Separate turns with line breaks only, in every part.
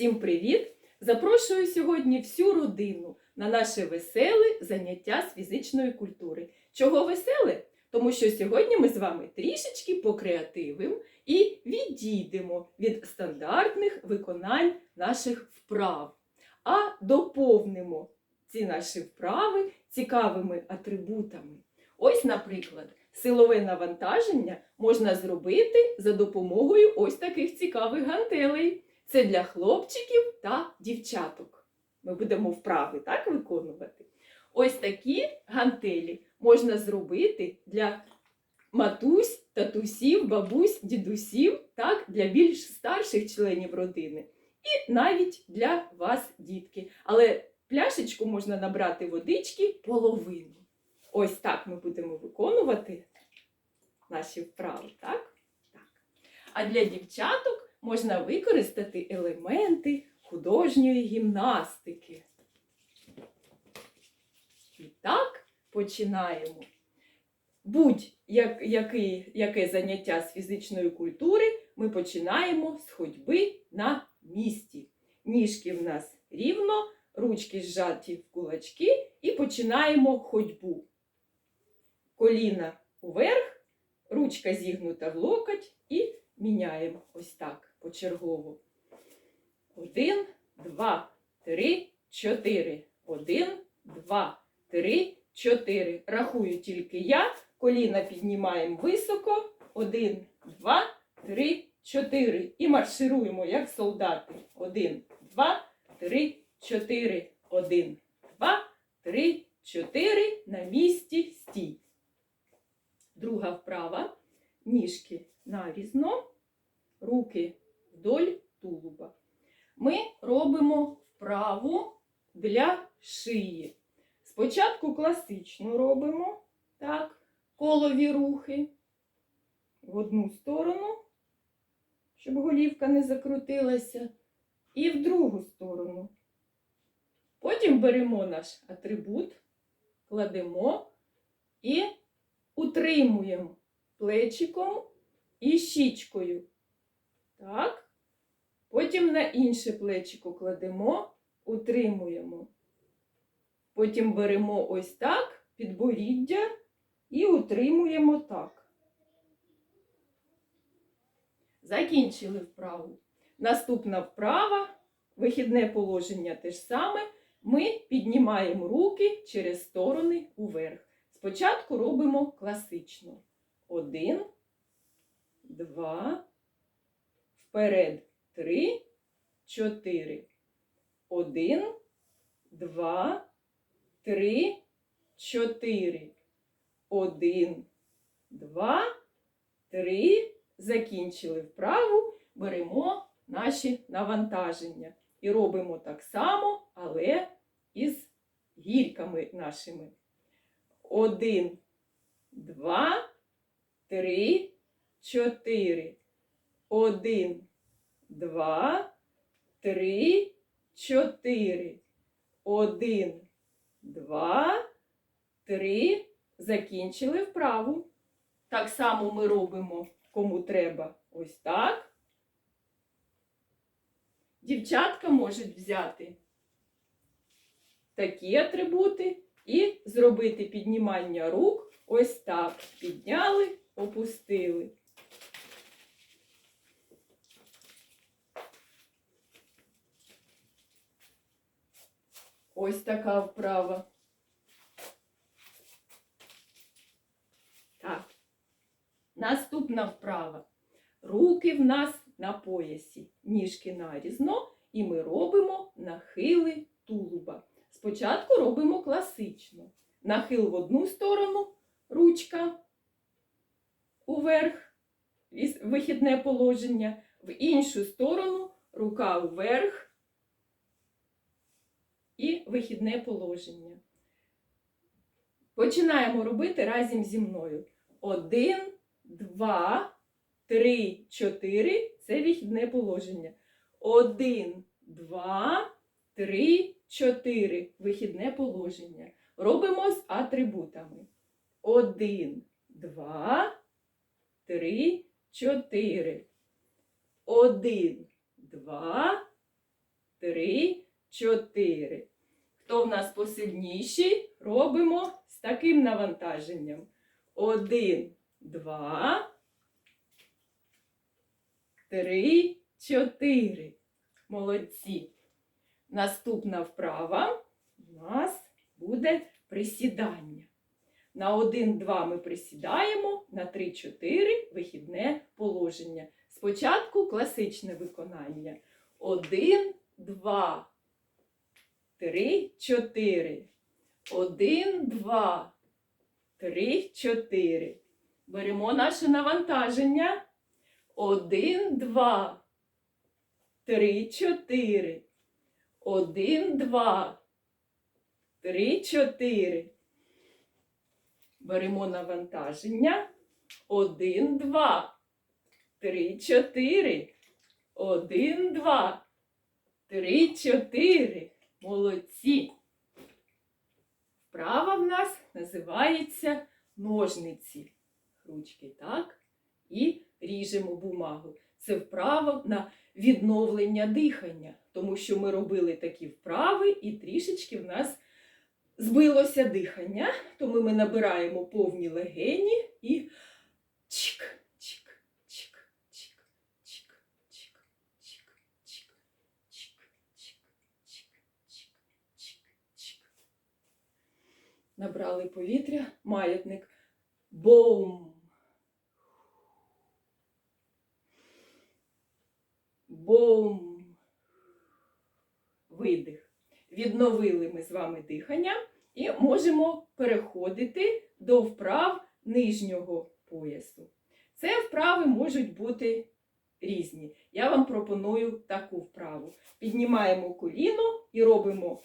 Всім привіт! Запрошую сьогодні всю родину на наше веселе заняття з фізичної культури. Чого веселе? Тому що сьогодні ми з вами трішечки покреативимо і відійдемо від стандартних виконань наших вправ, а доповнимо ці наші вправи цікавими атрибутами. Ось, наприклад, силове навантаження можна зробити за допомогою ось таких цікавих гантелей. Це для хлопчиків та дівчаток. Ми будемо вправи так виконувати. Ось такі гантелі можна зробити для матусь, татусів, бабусь, дідусів, так, для більш старших членів родини. І навіть для вас, дітки. Але пляшечку можна набрати водички половину. Ось так ми будемо виконувати наші вправи, так? так. А для дівчаток можна використати елементи художньої гімнастики. І так починаємо. Будь-яке заняття з фізичної культури ми починаємо з ходьби на місці. Ніжки в нас рівно, ручки зжаті в кулачки і починаємо ходьбу. Коліна вверх, ручка зігнута в локоть і міняємо ось так почергово. Один, два, три, чотири. Один, два, три, чотири. Рахую тільки я. Коліна піднімаємо високо. Один, два, три, чотири. І маршируємо, як солдати. Один, два, три, чотири. Один, два, три, чотири. На місці стій. Друга вправа. Ніжки нарізно, руки вдоль тулуба. Ми робимо вправу для шиї. Спочатку класично робимо так, колові рухи в одну сторону, щоб голівка не закрутилася, і в другу сторону. Потім беремо наш атрибут, кладемо і утримуємо плечиком і щічкою. Так. Потім на інше плечико кладемо, утримуємо. Потім беремо ось так підборіддя і утримуємо так. Закінчили вправу. Наступна вправа, вихідне положення те ж саме. Ми піднімаємо руки через сторони уверх. Спочатку робимо класично. Один, два, вперед, три, чотири. Один, два, три, чотири. Один, два, три. Закінчили вправу, беремо наші навантаження. І робимо так само, але із гірками нашими. Один, два, три, чотири. Один, два, три, чотири. Один, два, три. Закінчили вправу. Так само ми робимо, кому треба, ось так. Дівчатка можуть взяти такі атрибути і зробити піднімання рук ось так. Підняли, опустили. Ось така вправа. Так. Наступна вправа. Руки в нас на поясі, ніжки нарізно, і ми робимо нахили тулуба. Спочатку робимо класично. Нахил в одну сторону, ручка уверх, вихідне положення, в іншу сторону рука вверх і вихідне положення. Починаємо робити разом зі мною. Один, два, три, чотири. Це вихідне положення. Один, два, три, чотири. Вихідне положення. Робимо з атрибутами. Один, два, три, чотири. Один, два, три, чотири. Хто в нас посильніший, робимо з таким навантаженням. Один, два, три, чотири. Молодці. Наступна вправа у нас буде присідання. На 1-2 ми присідаємо, на 3-4 вихідне положення. Спочатку класичне виконання. 1, 2, три, чотири. Один, два, три, чотири. Беремо наше навантаження. Один, два, три, чотири. Один, два. Три, чотири. Беремо навантаження. Один, два. Три, чотири. Один, два. Три, чотири. Молодці. Вправа в нас називається ножниці. Ручки, так? І ріжемо бумагу. Це вправа на відновлення дихання, тому що ми робили такі вправи, і трішечки в нас збилося дихання, тому ми набираємо повні легені і Набрали повітря, маятник. Бом. Бом. Видих. Відновили ми з вами дихання і можемо переходити до вправ нижнього поясу. Це вправи можуть бути різні. Я вам пропоную таку вправу. Піднімаємо коліно і робимо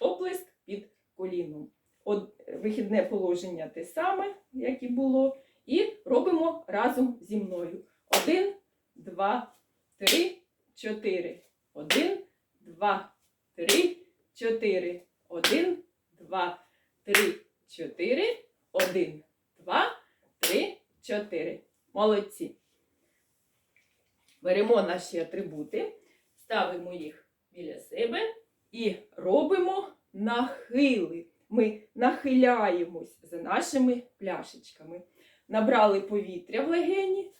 оплеск під коліном. От, вихідне положення те саме, як і було. І робимо разом зі мною. Один, два, три, чотири. Один, два, три, чотири. Один, два, три, чотири. Один, два, три, чотири. Молодці. Беремо наші атрибути, ставимо їх біля себе і робимо нахили. Ми нахиляємось за нашими пляшечками. Набрали повітря в легені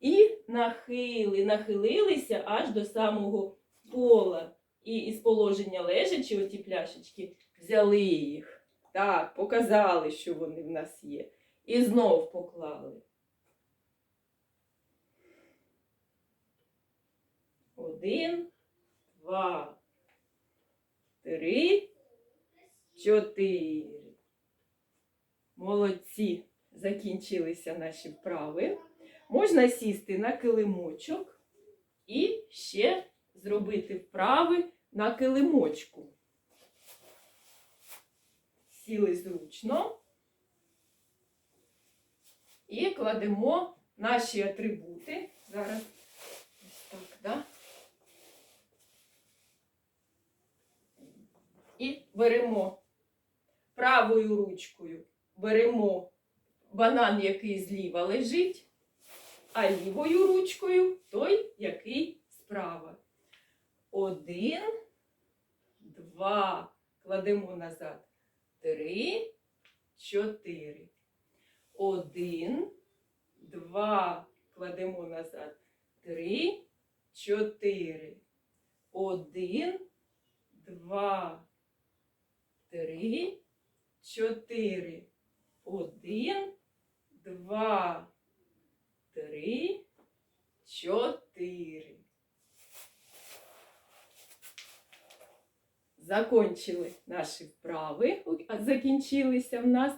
і нахили, нахилилися аж до самого пола. І із положення лежачи оті пляшечки взяли їх. Так, показали, що вони в нас є. І знов поклали. Один, два, три, чотири. Молодці. Закінчилися наші вправи. Можна сісти на килимочок і ще зробити вправи на килимочку. Сіли зручно і кладемо наші атрибути. Зараз ось так, да? І беремо правою ручкою, беремо банан, який зліва лежить, а лівою ручкою той, який справа. Один, два, кладемо назад. Три, чотири. Один, два, кладемо назад. Три, чотири. Один, два, три, чотири. Один, два, три, чотири. Закончили наші вправи, закінчилися в нас.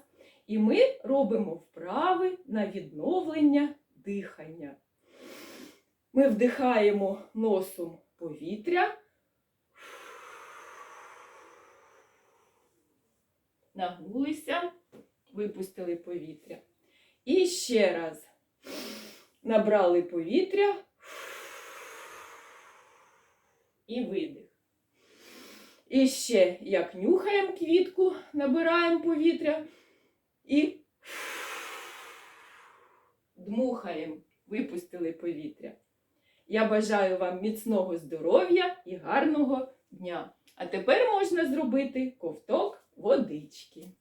І ми робимо вправи на відновлення дихання. Ми вдихаємо носом повітря. Нагнулися, випустили повітря. І ще раз набрали повітря і видих. І ще як нюхаємо квітку, набираємо повітря і дмухаємо, випустили повітря. Я бажаю вам міцного здоров'я і гарного дня. А тепер можна зробити ковток водички.